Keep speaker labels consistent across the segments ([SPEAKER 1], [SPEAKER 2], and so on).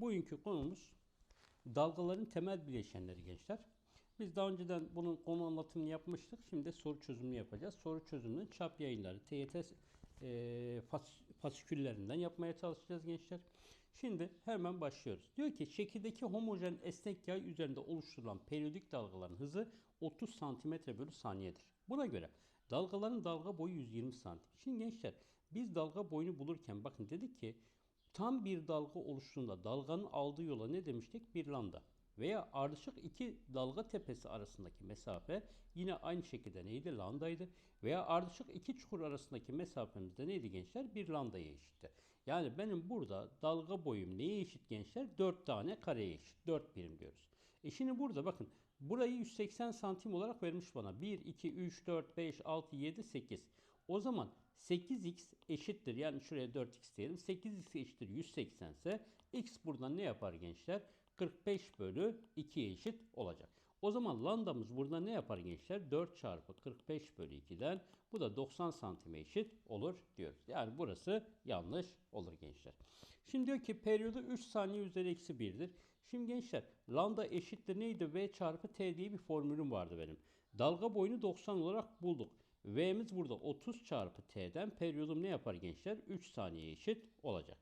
[SPEAKER 1] Bugünkü konumuz dalgaların temel bileşenleri gençler. Biz daha önceden bunun konu anlatımını yapmıştık. Şimdi de soru çözümünü yapacağız. Soru çözümünün çap yayınları, TYT e, fas- fasiküllerinden yapmaya çalışacağız gençler. Şimdi hemen başlıyoruz. Diyor ki şekildeki homojen esnek yay üzerinde oluşturulan periyodik dalgaların hızı 30 cm bölü saniyedir. Buna göre dalgaların dalga boyu 120 santim. Şimdi gençler biz dalga boyunu bulurken bakın dedik ki tam bir dalga oluştuğunda dalganın aldığı yola ne demiştik? Bir lambda. Veya ardışık iki dalga tepesi arasındaki mesafe yine aynı şekilde neydi? Lambdaydı. Veya ardışık iki çukur arasındaki mesafemiz de neydi gençler? Bir lambdaya eşitti. Yani benim burada dalga boyum neye eşit gençler? 4 tane kareye eşit. 4 birim diyoruz. E şimdi burada bakın burayı 180 santim olarak vermiş bana. 1, 2, 3, 4, 5, 6, 7, 8. O zaman 8x eşittir yani şuraya 4x diyelim. 8x eşittir 180 ise x buradan ne yapar gençler? 45 bölü 2'ye eşit olacak. O zaman lambdamız burada ne yapar gençler? 4 çarpı 45 bölü 2'den bu da 90 santime eşit olur diyoruz. Yani burası yanlış olur gençler. Şimdi diyor ki periyodu 3 saniye üzeri eksi 1'dir. Şimdi gençler lambda eşittir neydi? V çarpı T diye bir formülüm vardı benim. Dalga boyunu 90 olarak bulduk. V'miz burada 30 çarpı T'den periyodum ne yapar gençler? 3 saniye eşit olacak.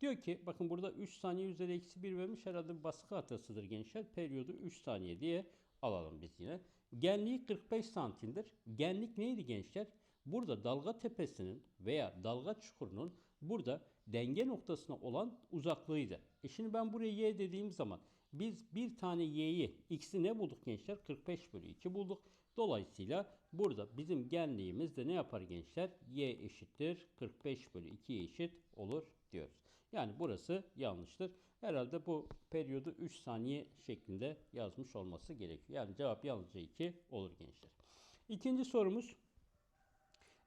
[SPEAKER 1] Diyor ki bakın burada 3 saniye üzeri eksi 1 vermiş herhalde bir baskı hatasıdır gençler. Periyodu 3 saniye diye alalım biz yine. Genliği 45 santimdir. Genlik neydi gençler? Burada dalga tepesinin veya dalga çukurunun burada denge noktasına olan uzaklığıydı. E şimdi ben buraya y dediğim zaman biz bir tane y'yi x'i ne bulduk gençler? 45 bölü 2 bulduk. Dolayısıyla burada bizim genliğimiz de ne yapar gençler? y eşittir 45 bölü 2'ye eşit olur diyoruz. Yani burası yanlıştır. Herhalde bu periyodu 3 saniye şeklinde yazmış olması gerekiyor. Yani cevap yalnızca 2 olur gençler. İkinci sorumuz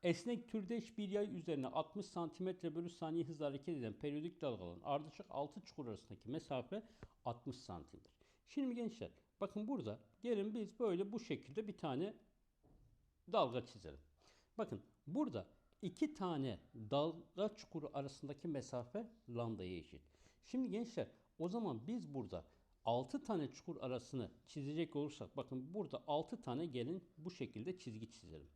[SPEAKER 1] Esnek türdeş bir yay üzerine 60 cm bölü saniye hızla hareket eden periyodik dalgaların ardışık 6 çukur arasındaki mesafe 60 santimdir. Şimdi gençler bakın burada gelin biz böyle bu şekilde bir tane dalga çizelim. Bakın burada iki tane dalga çukuru arasındaki mesafe lambdaya eşit. Şimdi gençler o zaman biz burada 6 tane çukur arasını çizecek olursak bakın burada 6 tane gelin bu şekilde çizgi çizelim.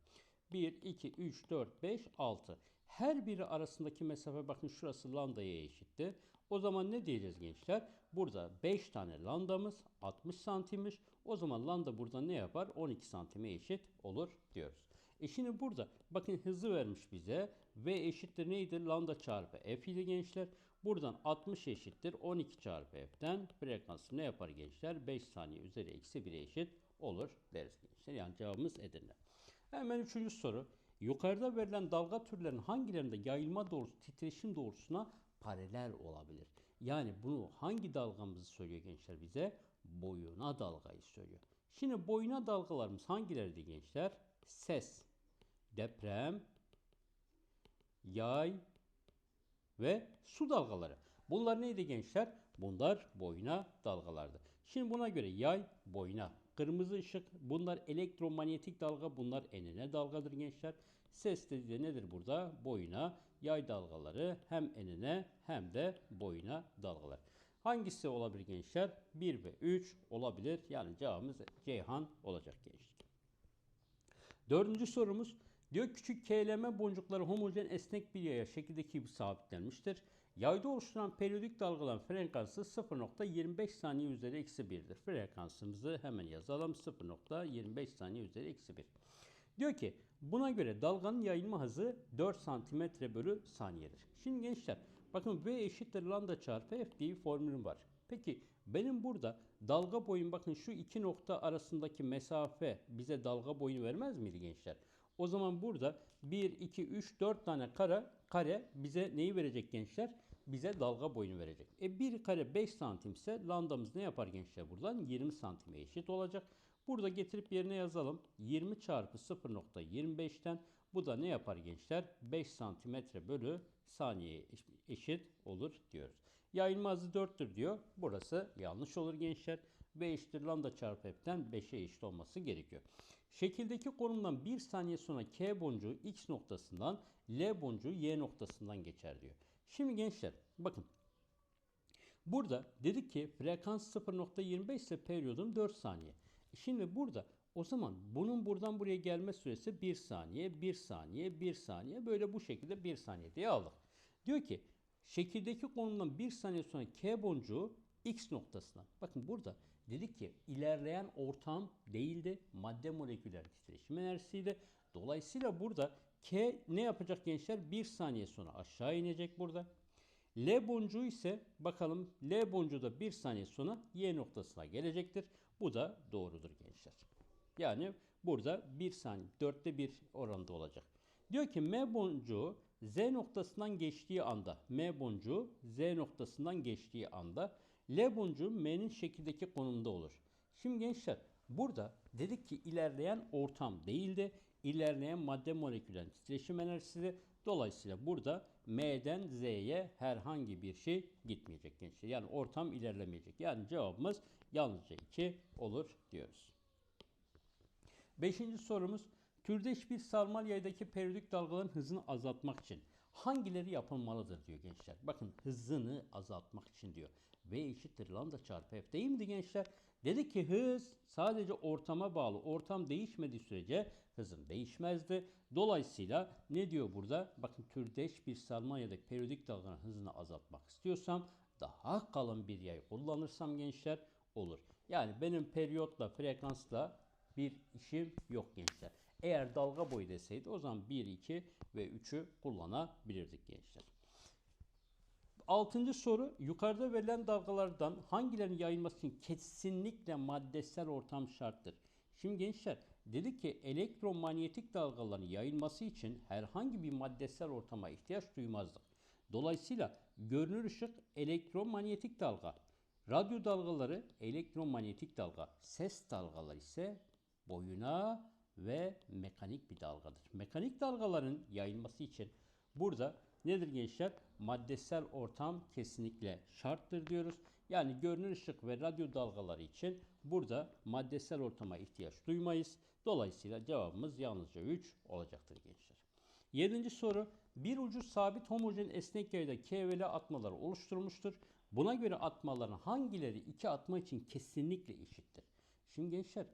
[SPEAKER 1] 1, 2, 3, 4, 5, 6. Her biri arasındaki mesafe bakın şurası lambdaya eşitti. O zaman ne diyeceğiz gençler? Burada 5 tane lambdamız 60 santimmiş. O zaman lambda burada ne yapar? 12 santime eşit olur diyoruz. E şimdi burada bakın hızı vermiş bize. V eşittir neydi? Lambda çarpı F idi gençler. Buradan 60 eşittir 12 çarpı F'den frekansı ne yapar gençler? 5 saniye üzeri eksi 1'e eşit olur deriz gençler. Yani cevabımız Edirne. Hemen üçüncü soru. Yukarıda verilen dalga türlerinin hangilerinde yayılma doğrusu titreşim doğrusuna paralel olabilir? Yani bunu hangi dalgamızı söylüyor gençler bize? Boyuna dalgayı söylüyor. Şimdi boyuna dalgalarımız hangileriydi gençler? Ses, deprem, yay ve su dalgaları. Bunlar neydi gençler? Bunlar boyuna dalgalardı. Şimdi buna göre yay boyuna, kırmızı ışık bunlar elektromanyetik dalga, bunlar enine dalgadır gençler. Ses de nedir burada? Boyuna, yay dalgaları hem enine hem de boyuna dalgalar. Hangisi olabilir gençler? 1 ve 3 olabilir. Yani cevabımız Ceyhan olacak gençler. Dördüncü sorumuz diyor küçük KLM boncukları homojen esnek bir yaya şekildeki gibi sabitlenmiştir. Yayda oluşturan periyodik dalgaların frekansı 0.25 saniye üzeri eksi 1'dir. Frekansımızı hemen yazalım 0.25 saniye üzeri eksi 1. Diyor ki buna göre dalganın yayılma hızı 4 cm bölü saniyedir. Şimdi gençler bakın V eşittir lambda çarpı F diye formülüm var. Peki benim burada dalga boyum bakın şu iki nokta arasındaki mesafe bize dalga boyunu vermez miydi gençler? O zaman burada 1, 2, 3, 4 tane kare, kare bize neyi verecek gençler? Bize dalga boyunu verecek. E 1 kare 5 santim ise lambdamız ne yapar gençler buradan? 20 santime eşit olacak. Burada getirip yerine yazalım. 20 çarpı 0.25'ten bu da ne yapar gençler? 5 santimetre bölü saniye eşit olur diyoruz. Yayılma hızı 4'tür diyor. Burası yanlış olur gençler. V eşittir lambda çarpı F'den 5'e eşit olması gerekiyor. Şekildeki konumdan 1 saniye sonra K boncuğu X noktasından L boncuğu Y noktasından geçer diyor. Şimdi gençler bakın Burada dedik ki frekans 0.25 ise periyodun 4 saniye. Şimdi burada o zaman bunun buradan buraya gelme süresi 1 saniye, 1 saniye, 1 saniye böyle bu şekilde 1 saniye diye aldık. Diyor ki şekildeki konumdan 1 saniye sonra K boncuğu X noktasına. Bakın burada dedik ki ilerleyen ortam değildi. Madde moleküler titreşim enerjisiydi. Dolayısıyla burada K ne yapacak gençler? 1 saniye sonra aşağı inecek burada. L boncuğu ise bakalım L boncuğu da 1 saniye sonra Y noktasına gelecektir. Bu da doğrudur gençler. Yani burada 1 saniye 4'te 1 oranda olacak. Diyor ki M boncuğu Z noktasından geçtiği anda M boncuğu Z noktasından geçtiği anda L boncuğu M'nin şekildeki konumda olur. Şimdi gençler burada dedik ki ilerleyen ortam değildi. İlerleyen madde moleküler titreşim enerjisi Dolayısıyla burada M'den Z'ye herhangi bir şey gitmeyecek gençler. Yani ortam ilerlemeyecek. Yani cevabımız yalnızca 2 olur diyoruz. Beşinci sorumuz türdeş bir sarmal yaydaki periyodik dalgaların hızını azaltmak için hangileri yapılmalıdır diyor gençler. Bakın hızını azaltmak için diyor. V eşittir lambda çarpı f değil miydi gençler? Dedi ki hız sadece ortama bağlı. Ortam değişmediği sürece hızın değişmezdi. Dolayısıyla ne diyor burada? Bakın türdeş bir sarmal ya da periyodik dalganın hızını azaltmak istiyorsam daha kalın bir yay kullanırsam gençler olur. Yani benim periyotla frekansla bir işim yok gençler. Eğer dalga boyu deseydi o zaman 1, 2 ve 3'ü kullanabilirdik gençler. Altıncı soru yukarıda verilen dalgalardan hangilerinin yayılması için kesinlikle maddesel ortam şarttır. Şimdi gençler dedik ki elektromanyetik dalgaların yayılması için herhangi bir maddesel ortama ihtiyaç duymazdık. Dolayısıyla görünür ışık elektromanyetik dalga, radyo dalgaları elektromanyetik dalga, ses dalgaları ise boyuna ve mekanik bir dalgadır. Mekanik dalgaların yayılması için burada nedir gençler? Maddesel ortam kesinlikle şarttır diyoruz. Yani görünür ışık ve radyo dalgaları için burada maddesel ortama ihtiyaç duymayız. Dolayısıyla cevabımız yalnızca 3 olacaktır gençler. Yedinci soru. Bir ucu sabit homojen esnek yayda K ve atmaları oluşturmuştur. Buna göre atmaların hangileri iki atma için kesinlikle eşittir? Şimdi gençler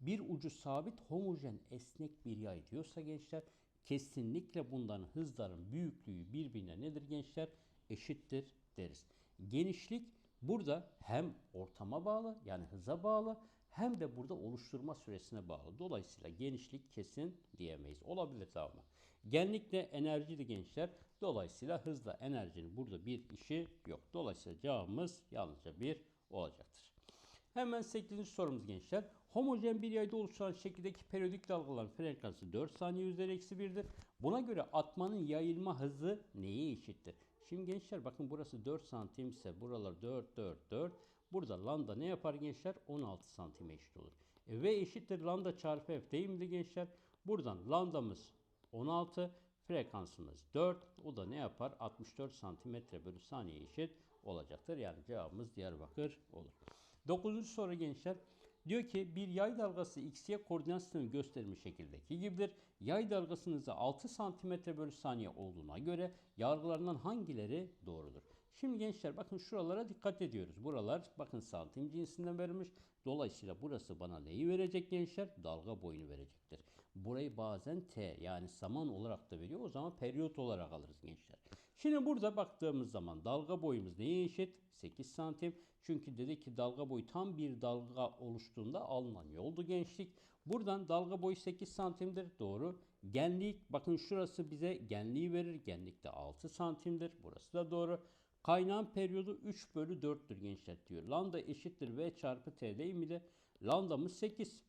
[SPEAKER 1] bir ucu sabit homojen esnek bir yay diyorsa gençler kesinlikle bunların hızların büyüklüğü birbirine nedir gençler? Eşittir deriz. Genişlik burada hem ortama bağlı yani hıza bağlı hem de burada oluşturma süresine bağlı. Dolayısıyla genişlik kesin diyemeyiz. Olabilir ama. Genlik de enerji de gençler. Dolayısıyla hızla enerjinin burada bir işi yok. Dolayısıyla cevabımız yalnızca bir olacaktır. Hemen 8. sorumuz gençler. Homojen bir yayda oluşan şekildeki periyodik dalgaların frekansı 4 saniye üzeri eksi 1'dir. Buna göre atmanın yayılma hızı neye eşittir? Şimdi gençler bakın burası 4 santim ise buralar 4, 4, 4. Burada lambda ne yapar gençler? 16 santim eşit olur. E, v eşittir lambda çarpı f değil mi gençler? Buradan lambdamız 16, frekansımız 4. O da ne yapar? 64 santimetre bölü saniye eşit olacaktır. Yani cevabımız Diyarbakır olur. Dokuzuncu soru gençler. Diyor ki bir yay dalgası x'ye koordinat sistemi gösterilmiş şekildeki gibidir. Yay dalgasının hızı 6 cm bölü saniye olduğuna göre yargılarından hangileri doğrudur? Şimdi gençler bakın şuralara dikkat ediyoruz. Buralar bakın santim cinsinden verilmiş. Dolayısıyla burası bana neyi verecek gençler? Dalga boyunu verecektir. Burayı bazen t yani zaman olarak da veriyor. O zaman periyot olarak alırız gençler. Şimdi burada baktığımız zaman dalga boyumuz neye eşit? 8 santim. Çünkü dedi ki dalga boyu tam bir dalga oluştuğunda alınan yoldu gençlik. Buradan dalga boyu 8 santimdir. Doğru. Genlik bakın şurası bize genliği verir. Genlik de 6 santimdir. Burası da doğru. Kaynağın periyodu 3 bölü 4'tür gençler diyor. Lambda eşittir V çarpı T değil mi de? Lambdamız 8.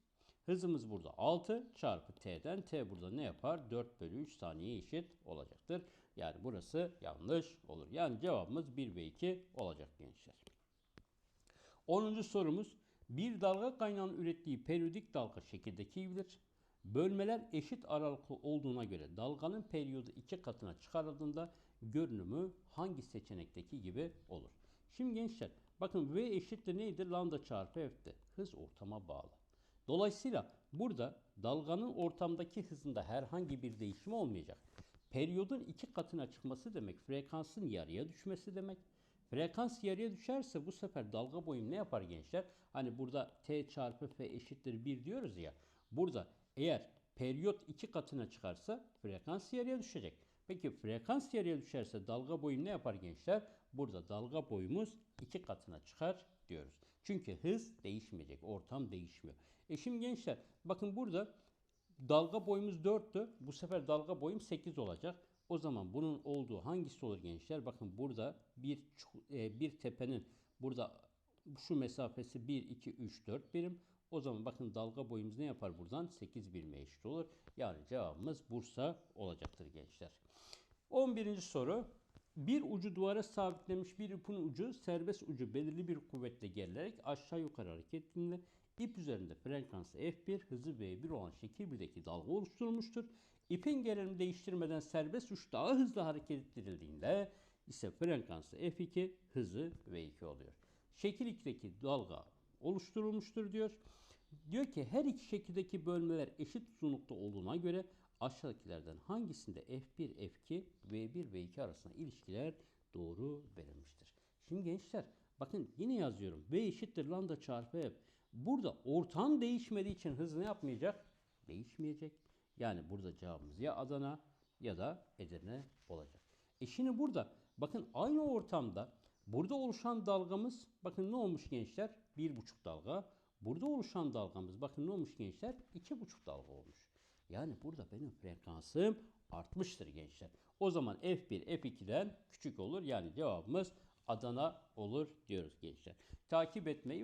[SPEAKER 1] Hızımız burada 6 çarpı T'den T burada ne yapar? 4 bölü 3 saniye eşit olacaktır. Yani burası yanlış olur. Yani cevabımız 1 ve 2 olacak gençler. 10. sorumuz bir dalga kaynağının ürettiği periyodik dalga şekildeki gibidir. Bölmeler eşit aralıklı olduğuna göre dalganın periyodu iki katına çıkarıldığında görünümü hangi seçenekteki gibi olur? Şimdi gençler bakın V eşittir neydi? Lambda çarpı F'ti. Hız ortama bağlı. Dolayısıyla burada dalganın ortamdaki hızında herhangi bir değişim olmayacak. Periyodun iki katına çıkması demek frekansın yarıya düşmesi demek. Frekans yarıya düşerse bu sefer dalga boyum ne yapar gençler? Hani burada t çarpı f eşittir 1 diyoruz ya. Burada eğer periyot iki katına çıkarsa frekans yarıya düşecek. Peki frekans yarıya düşerse dalga boyum ne yapar gençler? Burada dalga boyumuz iki katına çıkar diyoruz. Çünkü hız değişmeyecek, ortam değişmiyor. E şimdi gençler bakın burada dalga boyumuz 4'tü. Bu sefer dalga boyum 8 olacak. O zaman bunun olduğu hangisi olur gençler? Bakın burada bir e, bir tepenin burada şu mesafesi 1 2 3 4 birim. O zaman bakın dalga boyumuz ne yapar buradan? 8 birime eşit olur. Yani cevabımız Bursa olacaktır gençler. 11. soru. Bir ucu duvara sabitlenmiş bir ipin ucu serbest ucu belirli bir kuvvetle gerilerek aşağı yukarı hareket ettiğinde ip üzerinde frekansı F1, hızı V1 olan şekil 1'deki dalga oluşturulmuştur. İpin gerilim değiştirmeden serbest uç daha hızlı hareket ettirildiğinde ise frekansı F2, hızı V2 oluyor. Şekil 2'deki dalga oluşturulmuştur diyor. Diyor ki her iki şekildeki bölmeler eşit uzunlukta olduğuna göre aşağıdakilerden hangisinde F1, F2, V1, V2 arasında ilişkiler doğru verilmiştir. Şimdi gençler bakın yine yazıyorum. V eşittir lambda çarpı F. Burada ortam değişmediği için hız ne yapmayacak? Değişmeyecek. Yani burada cevabımız ya Adana ya da Edirne olacak. E şimdi burada bakın aynı ortamda burada oluşan dalgamız bakın ne olmuş gençler? Bir buçuk dalga. Burada oluşan dalgamız bakın ne olmuş gençler? İki buçuk dalga olmuş. Yani burada benim frekansım artmıştır gençler. O zaman F1 F2'den küçük olur. Yani cevabımız Adana olur diyoruz gençler. Takip etmeyi